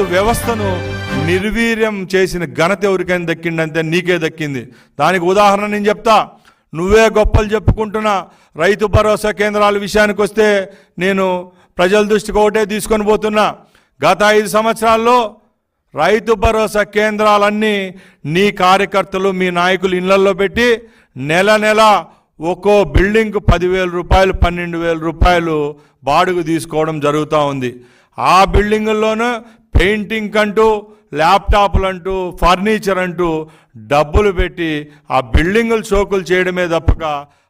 వ్యవస్థను నిర్వీర్యం చేసిన ఘనత ఎవరికైనా దక్కిందంటే నీకే దక్కింది. దానికి ఉదాహరణ నేను చెప్తా. నువ్వే గొప్పలు చెప్పుకుంటున్నా రైతు భరోసా కేంద్రాల విషయానికి వస్తే నేను ప్రజల దృష్టికి ఒకటే తీసుకొని పోతున్నా. గత ఐదు సంవత్సరాల్లో రైతు భరోసా కేంద్రాలన్నీ నీ కార్యకర్తలు మీ నాయకులు ఇళ్ళల్లో పెట్టి నెల నెల ఒక్కో బిల్డింగ్కు పదివేల రూపాయలు పన్నెండు వేల రూపాయలు బాడుగు తీసుకోవడం జరుగుతూ ఉంది. ఆ బిల్డింగుల్లోనూ పెయింటింగ్ అంటూ ల్యాప్టాప్లు అంటూ ఫర్నిచర్ అంటూ డబ్బులు పెట్టి ఆ బిల్డింగులు షోకులు చేయడమే తప్పక.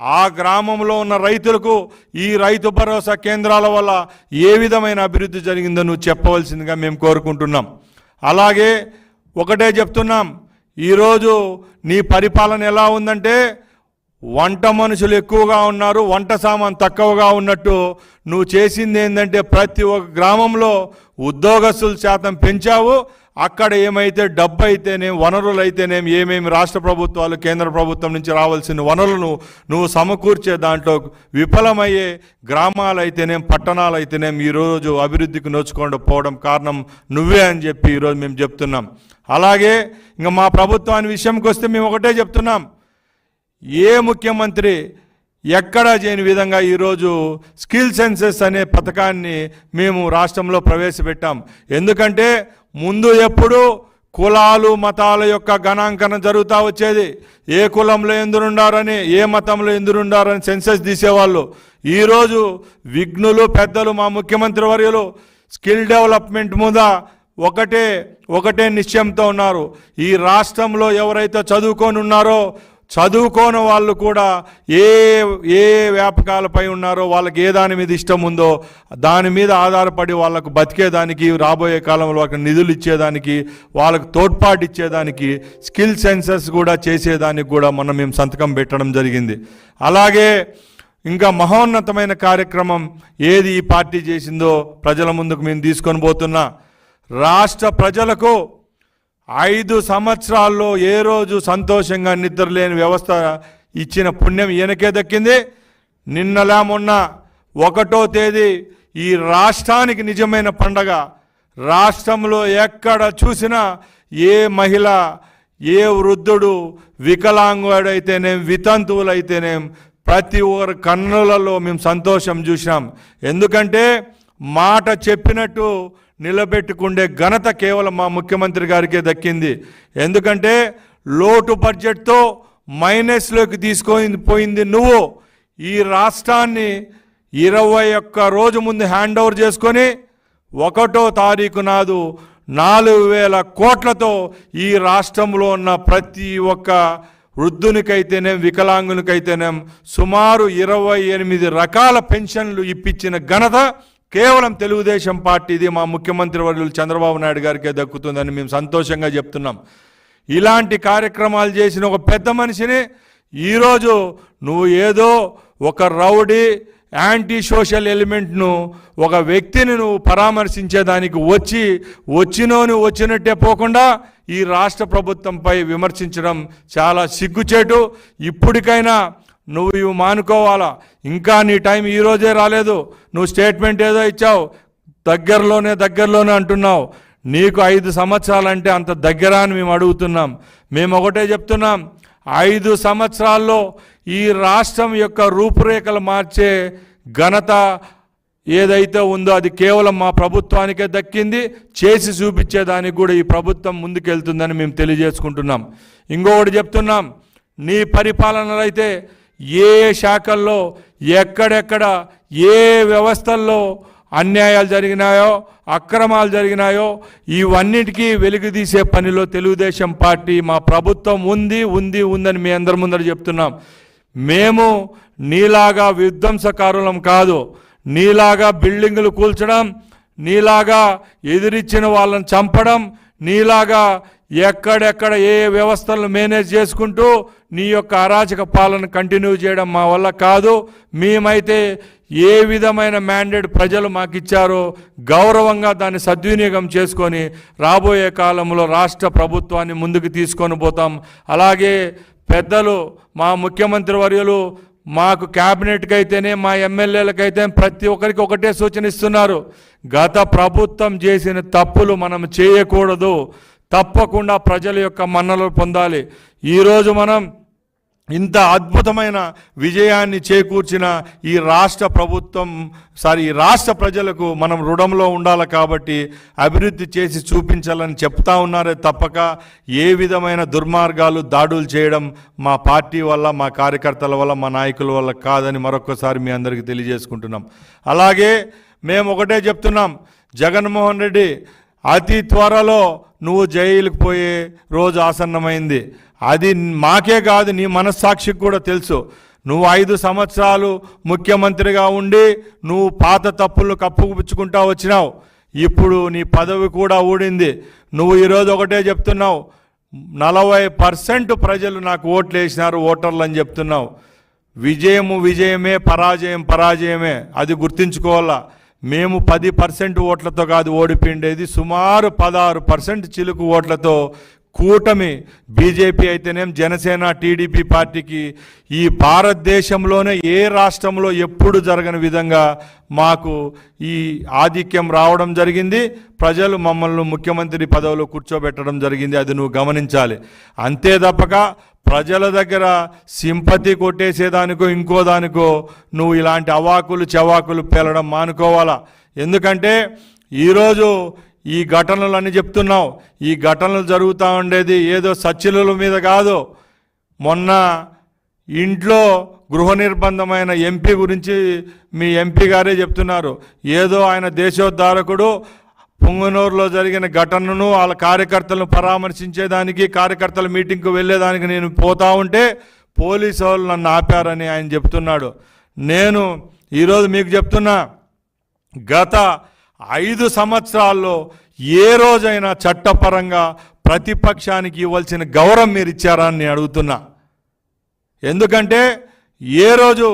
ఆ గ్రామంలో ఉన్న రైతులకు ఈ రైతు భరోసా కేంద్రాల వల్ల ఏ విధమైన అభివృద్ధి జరిగిందో నువ్వు చెప్పవలసిందిగా మేము కోరుకుంటున్నాం. అలాగే ఒకటే చెప్తున్నాం. ఈరోజు నీ పరిపాలన ఎలా ఉందంటే వంట మనుషులు ఎక్కువగా ఉన్నారు వంట సామాన్ తక్కువగా ఉన్నట్టు నువ్వు చేసింది ఏంటంటే ప్రతి ఒక్క గ్రామంలో ఉద్యోగస్తుల శాతం పెంచావు. అక్కడ ఏమైతే డబ్బు అయితేనేం వనరులు అయితేనేం ఏమేమి రాష్ట్ర ప్రభుత్వాలు కేంద్ర ప్రభుత్వం నుంచి రావాల్సిన వనరులను నువ్వు సమకూర్చే దాంట్లో విఫలమయ్యే గ్రామాలు అయితేనేం పట్టణాలు అయితేనేం ఈరోజు అభివృద్ధికి నోచుకోండి పోవడం కారణం నువ్వే అని చెప్పి ఈరోజు మేము చెప్తున్నాం. అలాగే ఇంకా మా ప్రభుత్వాన్ని విషయంకి వస్తే మేము ఒకటే చెప్తున్నాం. ఏ ముఖ్యమంత్రి ఎక్కడా చేయని విధంగా ఈరోజు స్కిల్ సెన్సెస్ అనే పథకాన్ని మేము రాష్ట్రంలో ప్రవేశపెట్టాం. ఎందుకంటే ముందు ఎప్పుడు కులాలు మతాల యొక్క గణాంకనం జరుగుతూ వచ్చేది. ఏ కులంలో ఎందురుండారని ఏ మతంలో ఎందురుండారని సెన్సెస్ తీసేవాళ్ళు. ఈరోజు విఘ్నులు పెద్దలు మా ముఖ్యమంత్రి వర్యులు స్కిల్ డెవలప్మెంట్ మీద ఒకటే ఒకటే నిశ్చయంతో ఉన్నారు. ఈ రాష్ట్రంలో ఎవరైతే చదువుకొని ఉన్నారో చదువుకోని వాళ్ళు కూడా ఏ ఏ వ్యాపకాలపై ఉన్నారో వాళ్ళకి ఏ దాని మీద ఇష్టం ఉందో దాని మీద ఆధారపడి వాళ్ళకు బతికేదానికి రాబోయే కాలంలో వాళ్ళకి నిధులు ఇచ్చేదానికి వాళ్ళకు తోడ్పాటు ఇచ్చేదానికి స్కిల్ సెన్సెస్ కూడా చేసేదానికి కూడా మనం మేము సంతకం పెట్టడం జరిగింది. అలాగే ఇంకా మహోన్నతమైన కార్యక్రమం ఏది ఈ పార్టీ చేసిందో ప్రజల ముందుకు మేము తీసుకొని పోతున్నా. రాష్ట్ర ప్రజలకు ఐదు సంవత్సరాల్లో ఏ రోజు సంతోషంగా నిద్రలేని వ్యవస్థ ఇచ్చిన పుణ్యం ఈయనకే దక్కింది? నిన్నలా మొన్న ఒకటో తేదీ ఈ రాష్ట్రానికి నిజమైన పండగ. రాష్ట్రంలో ఎక్కడ చూసినా ఏ మహిళ ఏ వృద్ధుడు వికలాంగుడైతేనేం వితంతువులైతేనేం ప్రతి ఒక్కరి కన్నులలో మేము సంతోషం చూసినాం. ఎందుకంటే మాట చెప్పినట్టు నిలబెట్టుకుండే ఘనత కేవలం మా ముఖ్యమంత్రి గారికే దక్కింది. ఎందుకంటే లోటు బడ్జెట్తో మైనస్లోకి తీసుకొని పోయింది నువ్వు. ఈ రాష్ట్రాన్ని ఇరవై ఒక్క రోజు ముందు హ్యాండ్ ఓవర్ చేసుకొని ఒకటో తారీఖు నాదు నాలుగు వేల కోట్లతో ఈ రాష్ట్రంలో ఉన్న ప్రతి ఒక్క వృద్ధునికైతేనేం వికలాంగునికైతేనేం సుమారు ఇరవై ఎనిమిది రకాల పెన్షన్లు ఇప్పించిన ఘనత కేవలం తెలుగుదేశం పార్టీది మా ముఖ్యమంత్రి వర్యులు చంద్రబాబు నాయుడు గారికే దక్కుతుందని మేము సంతోషంగా చెప్తున్నాం. ఇలాంటి కార్యక్రమాలు చేసిన ఒక పెద్ద మనిషిని ఈరోజు నువ్వు ఏదో ఒక రౌడీ యాంటీ సోషల్ ఎలిమెంట్ను ఒక వ్యక్తిని నువ్వు పరామర్శించేదానికి వచ్చి వచ్చినోని వచ్చినట్టే పోకుండా ఈ రాష్ట్ర ప్రభుత్వంపై విమర్శించడం చాలా సిగ్గుచేటు. ఇప్పటికైనా నువ్వు ఇవి మానుకోవాలా? ఇంకా నీ టైం ఈరోజే రాలేదు. నువ్వు స్టేట్మెంట్ ఏదో ఇచ్చావు. దగ్గరలోనే దగ్గరలోనే అంటున్నావు. నీకు ఐదు సంవత్సరాలంటే అంత దగ్గర అని మేము అడుగుతున్నాం. మేము ఒకటే చెప్తున్నాం. ఐదు సంవత్సరాల్లో ఈ రాష్ట్రం యొక్క రూపురేఖలు మార్చే ఘనత ఏదైతే ఉందో అది కేవలం మా ప్రభుత్వానికే దక్కింది. చేసి చూపించేదానికి కూడా ఈ ప్రభుత్వం ముందుకెళ్తుందని మేము తెలియజేసుకుంటున్నాం. ఇంకొకటి చెప్తున్నాం. నీ పరిపాలనలు అయితే ఏ శాఖల్లో ఎక్కడెక్కడ ఏ వ్యవస్థల్లో అన్యాయాలు జరిగినాయో అక్రమాలు జరిగినాయో ఇవన్నిటికీ వెలుగుదీసే పనిలో తెలుగుదేశం పార్టీ మా ప్రభుత్వం ఉంది ఉంది ఉందని మీ అందరి ముందర చెప్తున్నాం. మేము నీలాగా విధ్వంసకారులం కాదు. నీలాగా బిల్డింగులు కూల్చడం నీలాగా ఎదిరిచ్చిన వాళ్ళని చంపడం నీలాగా ఎక్కడెక్కడ ఏ వ్యవస్థలను మేనేజ్ చేసుకుంటూ నీ యొక్క అరాచక పాలన కంటిన్యూ చేయడం మా వల్ల కాదు. మేమైతే ఏ విధమైన మ్యాండేట్ ప్రజలు మాకు ఇచ్చారో గౌరవంగా దాన్ని సద్వినియోగం చేసుకొని రాబోయే కాలంలో రాష్ట్ర ప్రభుత్వాన్ని ముందుకు తీసుకొని పోతాం. అలాగే పెద్దలు మా ముఖ్యమంత్రి వర్యులు మాకు క్యాబినెట్కి అయితేనే మా ఎమ్మెల్యేలకైతే ప్రతి ఒక్కరికి ఒకటే సూచన ఇస్తున్నారు. గత ప్రభుత్వం చేసిన తప్పులు మనం చేయకూడదు. తప్పకుండా ప్రజల యొక్క మన్నలు పొందాలి. ఈరోజు మనం ఇంత అద్భుతమైన విజయాన్ని చేకూర్చిన ఈ రాష్ట్ర ప్రభుత్వం సారీ ఈ రాష్ట్ర ప్రజలకు మనం రుణంలో ఉండాలి కాబట్టి అభివృద్ధి చేసి చూపించాలని చెప్తా ఉన్నారే తప్పక. ఏ విధమైన దుర్మార్గాలు దాడులు చేయడం మా పార్టీ వల్ల మా కార్యకర్తల వల్ల మా నాయకుల వల్ల కాదని మరొకసారి మీ అందరికీ తెలియజేసుకుంటున్నాం. అలాగే మేము ఒకటే చెప్తున్నాం. జగన్మోహన్ రెడ్డి అతి త్వరలో నువ్వు జైలుకు పోయే రోజు ఆసన్నమైంది. అది మాకే కాదు నీ మనస్సాక్షికి కూడా తెలుసు. నువ్వు ఐదు సంవత్సరాలు ముఖ్యమంత్రిగా ఉండి నువ్వు పాత తప్పులు కప్పుపుచ్చుకుంటా వచ్చినావు. ఇప్పుడు నీ పదవి కూడా ఊడింది. నువ్వు ఈరోజు ఒకటే చెప్తున్నావు. నలభై పర్సెంట్ ప్రజలు నాకు ఓట్లు వేసినారు ఓటర్లు అని చెప్తున్నావు. విజయము విజయమే పరాజయం పరాజయమే. అది గుర్తుంచుకోవాలా? మేము పది పర్సెంట్ ఓట్లతో కాదు ఓడిపోయిండేది సుమారు పదహారు పర్సెంట్ చిలుకు ఓట్లతో కూటమి బీజేపీ అయితేనేం జనసేన టీడీపీ పార్టీకి ఈ భారతదేశంలోనే ఏ రాష్ట్రంలో ఎప్పుడు జరగని విధంగా మాకు ఈ ఆధిక్యం రావడం జరిగింది. ప్రజలు మమ్మల్ని ముఖ్యమంత్రి పదవిలో కూర్చోబెట్టడం జరిగింది. అది నువ్వు గమనించాలి. అంతే తప్పక ప్రజల దగ్గర సింపతి కొట్టేసేదానికో ఇంకో దానికో నువ్వు ఇలాంటి అవాకులు చవాకులు పేలడం మానుకోవాలా? ఎందుకంటే ఈరోజు ఈ ఘటనలు అని చెప్తున్నావు. ఈ ఘటనలు జరుగుతూ ఉండేది ఏదో సచ్చిలుల మీద కాదు. మొన్న ఇంట్లో గృహ నిర్బంధమైన ఎంపీ గురించి మీ ఎంపీ గారే చెప్తున్నారు. ఏదో ఆయన దేశోద్ధారకుడు పుంగనూరులో జరిగిన ఘటనను వాళ్ళ కార్యకర్తలను పరామర్శించేదానికి కార్యకర్తల మీటింగ్కు వెళ్ళేదానికి నేను పోతా ఉంటే పోలీసు వాళ్ళు నన్ను ఆపారని ఆయన చెప్తున్నాడు. నేను ఈరోజు మీకు చెప్తున్నా గత ఐదు సంవత్సరాల్లో ఏ రోజైనా చట్టపరంగా ప్రతిపక్షానికి ఇవ్వాల్సిన గౌరవం మీరు ఇచ్చారా అని నేను అడుగుతున్నా. ఎందుకంటే ఏ రోజు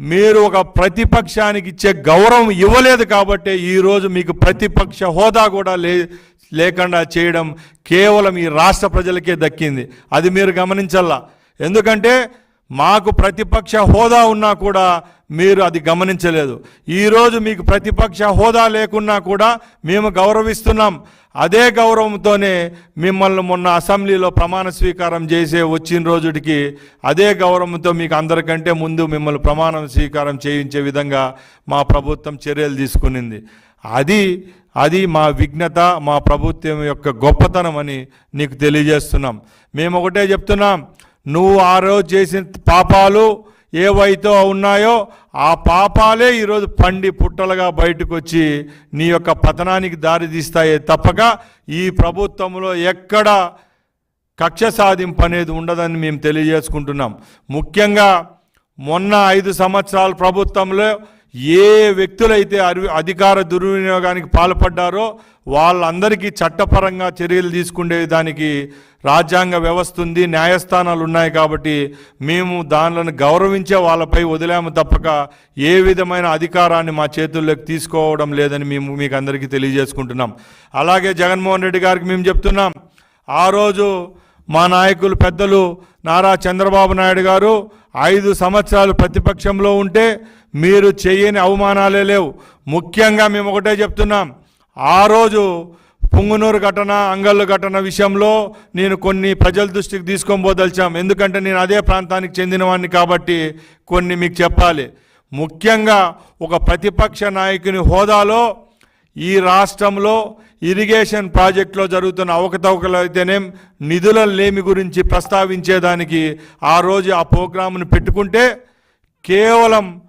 మీరు ఒక ప్రతిపక్షానికి ఇచ్చే గౌరవం ఇవ్వలేదు కాబట్టి ఈరోజు మీకు ప్రతిపక్ష హోదా కూడా లే లేకుండా చేయడం కేవలం ఈ రాష్ట్ర ప్రజలకే దక్కింది. అది మీరు గమనించాలా ఎందుకంటే మాకు ప్రతిపక్ష హోదా ఉన్నా కూడా మీరు అది గమనించలేదు. ఈరోజు మీకు ప్రతిపక్ష హోదా లేకున్నా కూడా మేము గౌరవిస్తున్నాం. అదే గౌరవంతోనే మిమ్మల్ని మొన్న అసెంబ్లీలో ప్రమాణ స్వీకారం చేసే వచ్చిన రోజుకి అదే గౌరవంతో మీకు అందరికంటే ముందు మిమ్మల్ని ప్రమాణ స్వీకారం చేయించే విధంగా మా ప్రభుత్వం చర్యలు తీసుకునింది. అది అది మా విఘ్నత మా ప్రభుత్వం యొక్క గొప్పతనం అని నీకు తెలియజేస్తున్నాం. మేము ఒకటే చెప్తున్నాం. నువ్వు ఆ రోజు చేసిన పాపాలు ఏవైతే ఉన్నాయో ఆ పాపాలే ఈరోజు పండి పుట్టలుగా బయటకు వచ్చి నీ యొక్క పతనానికి దారి తీస్తాయే తప్పక ఈ ప్రభుత్వంలో ఎక్కడ కక్ష సాధింపు అనేది ఉండదని మేము తెలియజేసుకుంటున్నాం. ముఖ్యంగా మొన్న ఐదు సంవత్సరాల ప్రభుత్వంలో ఏ వ్యక్తులైతే అధికార దుర్వినియోగానికి పాల్పడ్డారో వాళ్ళందరికీ చట్టపరంగా చర్యలు తీసుకునే దానికి రాజ్యాంగ వ్యవస్థ ఉంది న్యాయస్థానాలు ఉన్నాయి కాబట్టి మేము దానిలను గౌరవించే వాళ్ళపై వదిలాము తప్పక. ఏ విధమైన అధికారాన్ని మా చేతుల్లోకి తీసుకోవడం లేదని మేము మీకు అందరికీ తెలియజేసుకుంటున్నాం. అలాగే జగన్మోహన్ రెడ్డి గారికి మేము చెప్తున్నాం. ఆ రోజు మా నాయకులు పెద్దలు నారా చంద్రబాబు నాయుడు గారు ఐదు సంవత్సరాలు ప్రతిపక్షంలో ఉంటే మీరు చేయని అవమానాలే లేవు. ముఖ్యంగా మేము ఒకటే చెప్తున్నాం. ఆ రోజు పుంగునూరు ఘటన అంగళ్ళు ఘటన విషయంలో నేను కొన్ని ప్రజల దృష్టికి తీసుకొని పోదలిచాం. ఎందుకంటే నేను అదే ప్రాంతానికి చెందినవాడిని కాబట్టి కొన్ని మీకు చెప్పాలి. ముఖ్యంగా ఒక ప్రతిపక్ష నాయకుని హోదాలో ఈ రాష్ట్రంలో ఇరిగేషన్ ప్రాజెక్టులో జరుగుతున్న అవకతవకలు అయితేనేం నిధుల లేమి గురించి ప్రస్తావించేదానికి ఆ రోజు ఆ ప్రోగ్రామ్ను పెట్టుకుంటే కేవలం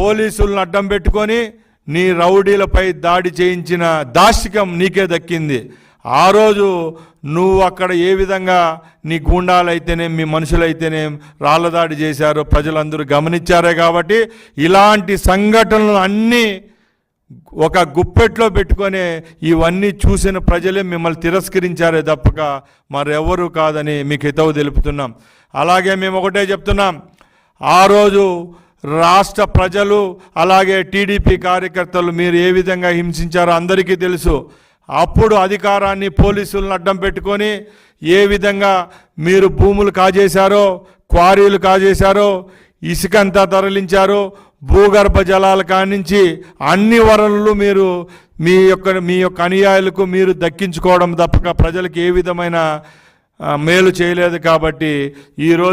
పోలీసులను అడ్డం పెట్టుకొని నీ రౌడీలపై దాడి చేయించిన దాష్టికం నీకే దక్కింది. ఆ రోజు నువ్వు అక్కడ ఏ విధంగా నీ గూండాలైతేనేం మీ మనుషులైతేనేం రాళ్ళ దాడి చేశారో ప్రజలందరూ గమనించారే కాబట్టి ఇలాంటి సంఘటనలు అన్నీ ఒక గుప్పెట్లో పెట్టుకొని ఇవన్నీ చూసిన ప్రజలే మిమ్మల్ని తిరస్కరించారే తప్పక. మరెవరు కాదని మీకు హితవు తెలుపుతున్నాం. అలాగే మేము ఒకటే చెప్తున్నాం. ఆ రోజు రాష్ట్ర ప్రజలు అలాగే టీడీపీ కార్యకర్తలు మీరు ఏ విధంగా హింసించారో అందరికీ తెలుసు. అప్పుడు అధికారాన్ని పోలీసులను అడ్డం పెట్టుకొని ఏ విధంగా మీరు భూములు కాజేశారో క్వారీలు కాజేశారో ఇసుకంతా తరలించారో తరలించారు భూగర్భ జలాల కానించి అన్ని వనరులు మీరు మీ యొక్క మీ యొక్క అనుయాయులకు మీరు దక్కించుకోవడం తప్పక ప్రజలకు ఏ విధమైన మేలు చేయలేదు కాబట్టి ఈరోజు